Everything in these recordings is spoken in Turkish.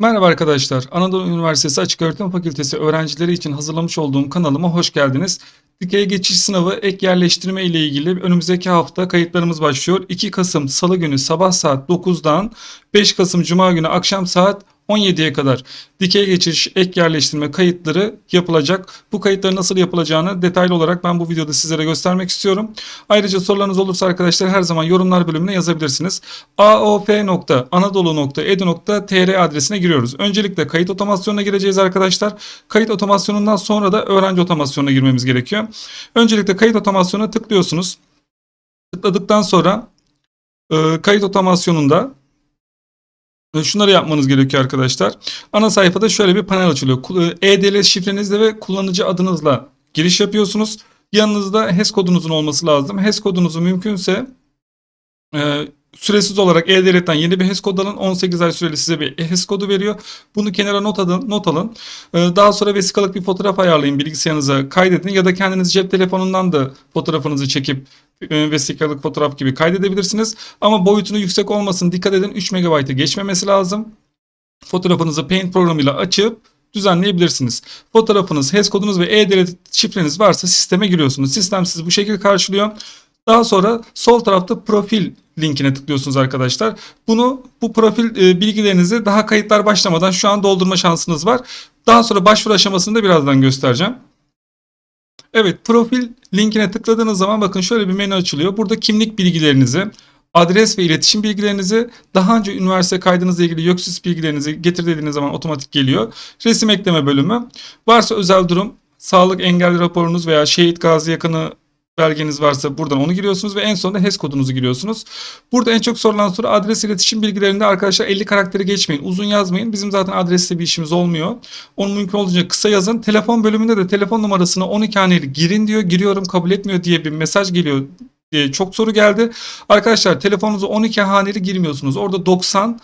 Merhaba arkadaşlar. Anadolu Üniversitesi Açıköğretim Fakültesi öğrencileri için hazırlamış olduğum kanalıma hoş geldiniz. Dikey geçiş sınavı ek yerleştirme ile ilgili önümüzdeki hafta kayıtlarımız başlıyor. 2 Kasım Salı günü sabah saat 9'dan 5 Kasım Cuma günü akşam saat 17'ye kadar dikey geçiş ek yerleştirme kayıtları yapılacak. Bu kayıtların nasıl yapılacağını detaylı olarak ben bu videoda sizlere göstermek istiyorum. Ayrıca sorularınız olursa arkadaşlar her zaman yorumlar bölümüne yazabilirsiniz. aof.anadolu.edu.tr adresine giriyoruz. Öncelikle kayıt otomasyonuna gireceğiz arkadaşlar. Kayıt otomasyonundan sonra da öğrenci otomasyonuna girmemiz gerekiyor. Öncelikle kayıt otomasyonuna tıklıyorsunuz. Tıkladıktan sonra e, kayıt otomasyonunda Şunları yapmanız gerekiyor arkadaşlar. Ana sayfada şöyle bir panel açılıyor. Kul- e, E-Devlet şifrenizle ve kullanıcı adınızla giriş yapıyorsunuz. Yanınızda HES kodunuzun olması lazım. HES kodunuzu mümkünse e, süresiz olarak E-Devlet'ten yeni bir HES kodu alın. 18 ay süreli size bir HES kodu veriyor. Bunu kenara not alın. Not alın. E, daha sonra vesikalık bir fotoğraf ayarlayın. Bilgisayarınıza kaydedin. Ya da kendiniz cep telefonundan da fotoğrafınızı çekip e, vesikalık fotoğraf gibi kaydedebilirsiniz. Ama boyutunu yüksek olmasın. Dikkat edin 3 MB'ı geçmemesi lazım. Fotoğrafınızı Paint programıyla açıp düzenleyebilirsiniz. Fotoğrafınız, HES kodunuz ve E-Devlet şifreniz varsa sisteme giriyorsunuz. Sistem sizi bu şekilde karşılıyor. Daha sonra sol tarafta profil linkine tıklıyorsunuz arkadaşlar. Bunu bu profil e, bilgilerinizi daha kayıtlar başlamadan şu an doldurma şansınız var. Daha sonra başvuru aşamasını da birazdan göstereceğim. Evet profil linkine tıkladığınız zaman bakın şöyle bir menü açılıyor. Burada kimlik bilgilerinizi, adres ve iletişim bilgilerinizi, daha önce üniversite kaydınızla ilgili YÖKSİS bilgilerinizi getir dediğiniz zaman otomatik geliyor. Resim ekleme bölümü. Varsa özel durum, sağlık engelli raporunuz veya şehit gazi yakını belgeniz varsa buradan onu giriyorsunuz ve en sonunda HES kodunuzu giriyorsunuz. Burada en çok sorulan soru adres iletişim bilgilerinde arkadaşlar 50 karakteri geçmeyin. Uzun yazmayın. Bizim zaten adresle bir işimiz olmuyor. Onu mümkün olduğunca kısa yazın. Telefon bölümünde de telefon numarasını 12 haneli girin diyor. Giriyorum kabul etmiyor diye bir mesaj geliyor diye çok soru geldi. Arkadaşlar telefonunuzu 12 haneli girmiyorsunuz. Orada 90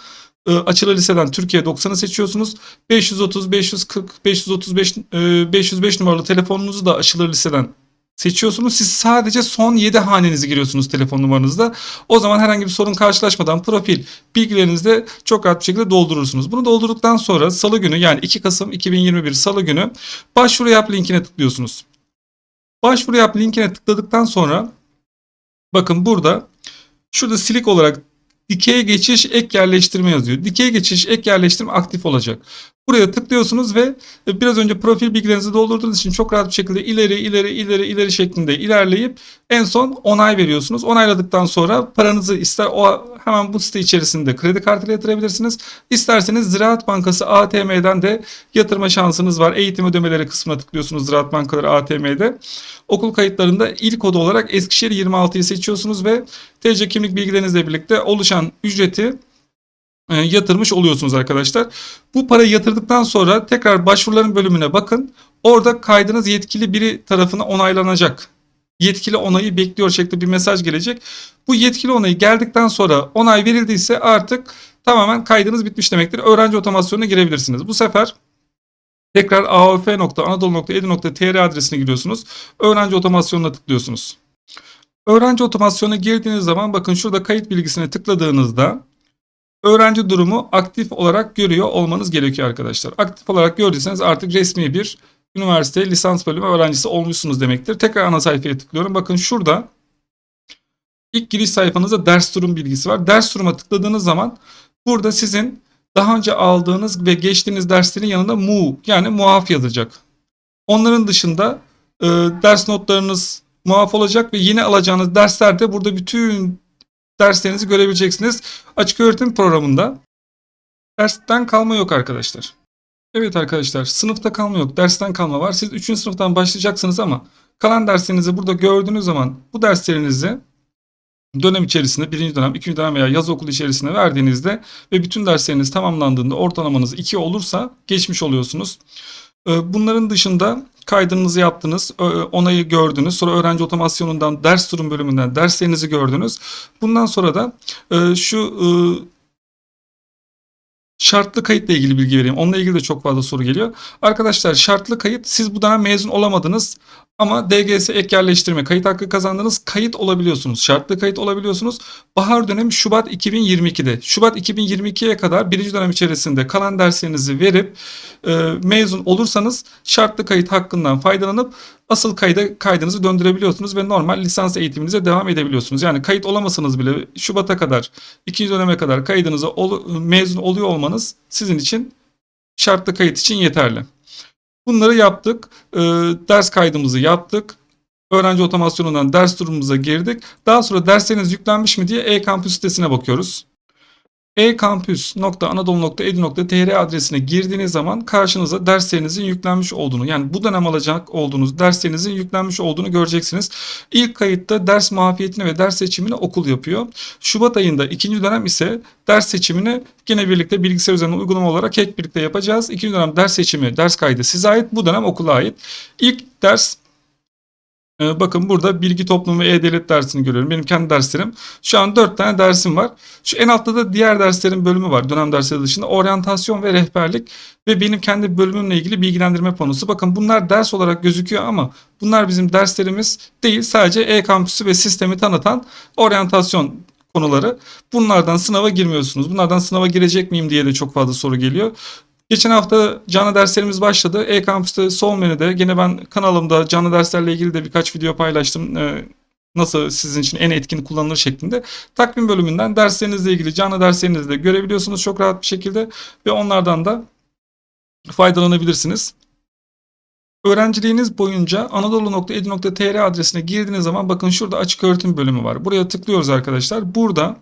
e, açılı liseden Türkiye 90'ı seçiyorsunuz. 530, 540, 535, e, 505 numaralı telefonunuzu da açılı liseden seçiyorsunuz. Siz sadece son 7 hanenizi giriyorsunuz telefon numaranızda. O zaman herhangi bir sorun karşılaşmadan profil bilgilerinizi de çok rahat bir şekilde doldurursunuz. Bunu doldurduktan sonra salı günü yani 2 Kasım 2021 salı günü başvuru yap linkine tıklıyorsunuz. Başvuru yap linkine tıkladıktan sonra bakın burada şurada silik olarak dikey geçiş ek yerleştirme yazıyor. Dikey geçiş ek yerleştirme aktif olacak. Buraya tıklıyorsunuz ve e, biraz önce profil bilgilerinizi doldurduğunuz için çok rahat bir şekilde ileri ileri ileri ileri şeklinde ilerleyip en son onay veriyorsunuz. Onayladıktan sonra paranızı ister o hemen bu site içerisinde kredi kartıyla yatırabilirsiniz. İsterseniz Ziraat Bankası ATM'den de yatırma şansınız var. Eğitim ödemeleri kısmına tıklıyorsunuz Ziraat Bankaları ATM'de. Okul kayıtlarında ilk kodu olarak Eskişehir 26'yı seçiyorsunuz ve TC kimlik bilgilerinizle birlikte oluşan ücreti yatırmış oluyorsunuz arkadaşlar. Bu parayı yatırdıktan sonra tekrar başvuruların bölümüne bakın. Orada kaydınız yetkili biri tarafından onaylanacak. Yetkili onayı bekliyor şeklinde bir mesaj gelecek. Bu yetkili onayı geldikten sonra onay verildiyse artık tamamen kaydınız bitmiş demektir. Öğrenci otomasyonuna girebilirsiniz. Bu sefer tekrar aof.anadolu.edu.tr adresine giriyorsunuz. Öğrenci otomasyonuna tıklıyorsunuz. Öğrenci otomasyonuna girdiğiniz zaman bakın şurada kayıt bilgisine tıkladığınızda öğrenci durumu aktif olarak görüyor olmanız gerekiyor arkadaşlar. Aktif olarak gördüyseniz artık resmi bir üniversite lisans bölümü öğrencisi olmuşsunuz demektir. Tekrar ana sayfaya tıklıyorum. Bakın şurada ilk giriş sayfanızda ders durum bilgisi var. Ders duruma tıkladığınız zaman burada sizin daha önce aldığınız ve geçtiğiniz derslerin yanında mu yani muaf yazacak. Onların dışında e, ders notlarınız muaf olacak ve yeni alacağınız derslerde burada bütün derslerinizi görebileceksiniz. Açık öğretim programında dersten kalma yok arkadaşlar. Evet arkadaşlar sınıfta kalma yok. Dersten kalma var. Siz 3. sınıftan başlayacaksınız ama kalan derslerinizi burada gördüğünüz zaman bu derslerinizi dönem içerisinde birinci dönem, ikinci dönem veya yaz okulu içerisinde verdiğinizde ve bütün dersleriniz tamamlandığında ortalamanız 2 olursa geçmiş oluyorsunuz. Ee, Bunların dışında kaydınızı yaptınız, onayı gördünüz. Sonra öğrenci otomasyonundan, ders durum bölümünden derslerinizi gördünüz. Bundan sonra da e, şu e, şartlı kayıtla ilgili bilgi vereyim. Onunla ilgili de çok fazla soru geliyor. Arkadaşlar şartlı kayıt siz bu dönem mezun olamadınız Ama DGS ek yerleştirme kayıt hakkı kazandınız. Kayıt olabiliyorsunuz. Şartlı kayıt olabiliyorsunuz. Bahar dönemi Şubat 2022'de. Şubat 2022'ye kadar birinci dönem içerisinde kalan derslerinizi verip e, mezun olursanız şartlı kayıt hakkından faydalanıp asıl kayda kaydınızı döndürebiliyorsunuz ve normal lisans eğitiminize devam edebiliyorsunuz. Yani kayıt olamasanız bile Şubat'a kadar, ikinci döneme kadar kaydınıza ol- mezun oluyor olmanız sizin için şartlı kayıt için yeterli. Bunları yaptık. Ee, ders kaydımızı yaptık. Öğrenci otomasyonundan ders durumumuza girdik. Daha sonra dersleriniz yüklenmiş mi diye e-kampüs sitesine bakıyoruz. e-kampüs.anadolu.edu.tr adresine girdiğiniz zaman karşınıza derslerinizin yüklenmiş olduğunu yani bu dönem alacak olduğunuz derslerinizin yüklenmiş olduğunu göreceksiniz. İlk kayıtta ders muafiyetini ve ders seçimini okul yapıyor. Şubat ayında ikinci dönem ise ders seçimini yine birlikte bilgisayar üzerinden uygulama olarak hep birlikte yapacağız. İkinci dönem ders seçimi, ders kaydı size ait. Bu dönem okula ait. İlk ders Bakın burada bilgi toplumu ve e-devlet dersini görüyorum. Benim kendi derslerim. Şu an 4 tane dersim var. Şu en altta da diğer derslerin bölümü var. Dönem dersleri dışında oryantasyon ve rehberlik ve benim kendi bölümümle ilgili bilgilendirme panosu. Bakın bunlar ders olarak gözüküyor ama bunlar bizim derslerimiz değil. Sadece e-kampüsü ve sistemi tanıtan oryantasyon konuları. Bunlardan sınava girmiyorsunuz. Bunlardan sınava girecek miyim diye de çok fazla soru geliyor. Geçen hafta canlı derslerimiz başladı. E-Kampüs'te sol menüde gene ben kanalımda canlı derslerle ilgili de birkaç video paylaştım. Ee, nasıl sizin için en etkin kullanılır şeklinde. Takvim bölümünden derslerinizle ilgili canlı derslerinizi de görebiliyorsunuz çok rahat bir şekilde ve onlardan da faydalanabilirsiniz. Öğrenciliğiniz boyunca anadolu.edu.tr adresine girdiğiniz zaman bakın şurada açık öğretim bölümü var. Buraya tıklıyoruz arkadaşlar. Burada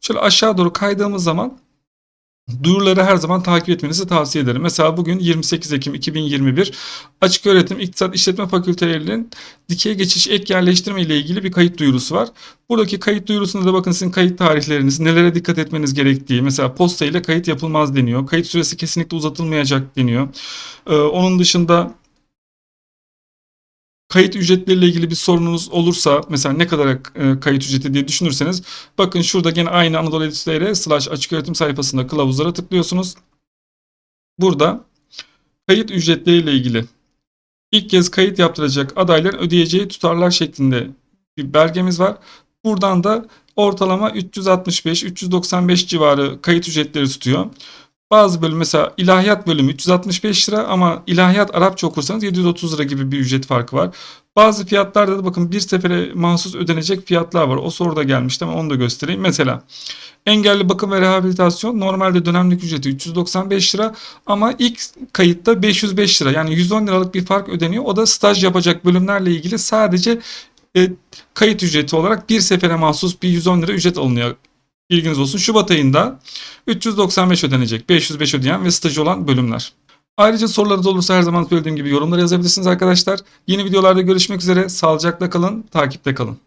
şöyle aşağı doğru kaydığımız zaman duyuruları her zaman takip etmenizi tavsiye ederim. Mesela bugün 28 Ekim 2021 Açık Öğretim İktisat İşletme Fakültelerinin dikey geçiş ek yerleştirme ile ilgili bir kayıt duyurusu var. Buradaki kayıt duyurusunda da bakın sizin kayıt tarihleriniz, nelere dikkat etmeniz gerektiği, mesela posta ile kayıt yapılmaz deniyor. Kayıt süresi kesinlikle uzatılmayacak deniyor. Ee, onun dışında kayıt ücretleriyle ilgili bir sorununuz olursa mesela ne kadar e, kayıt ücreti diye düşünürseniz bakın şurada gene aynı Anadolu Editörü slash açık öğretim sayfasında kılavuzlara tıklıyorsunuz. Burada kayıt ücretleriyle ilgili ilk kez kayıt yaptıracak adayların ödeyeceği tutarlar şeklinde bir belgemiz var. Buradan da ortalama 365-395 civarı kayıt ücretleri tutuyor. Bazı bölüm mesela ilahiyat bölümü 365 lira ama ilahiyat Arapça okursanız 730 lira gibi bir ücret farkı var. Bazı fiyatlarda da bakın bir sefere mahsus ödenecek fiyatlar var. O soruda gelmişti ama onu da göstereyim. Mesela engelli bakım ve rehabilitasyon normalde dönemlik ücreti 395 lira ama ilk kayıtta 505 lira yani 110 liralık bir fark ödeniyor. O da staj yapacak bölümlerle ilgili sadece e, kayıt ücreti olarak bir sefere mahsus bir 110 lira ücret alınıyor. Bilginiz olsun. Şubat ayında 395 ödenecek. 505 ödeyen ve stajı olan bölümler. Ayrıca sorularınız olursa her zaman söylediğim gibi yorumlara yazabilirsiniz arkadaşlar. Yeni videolarda görüşmek üzere. Sağlıcakla kalın, takipte kalın.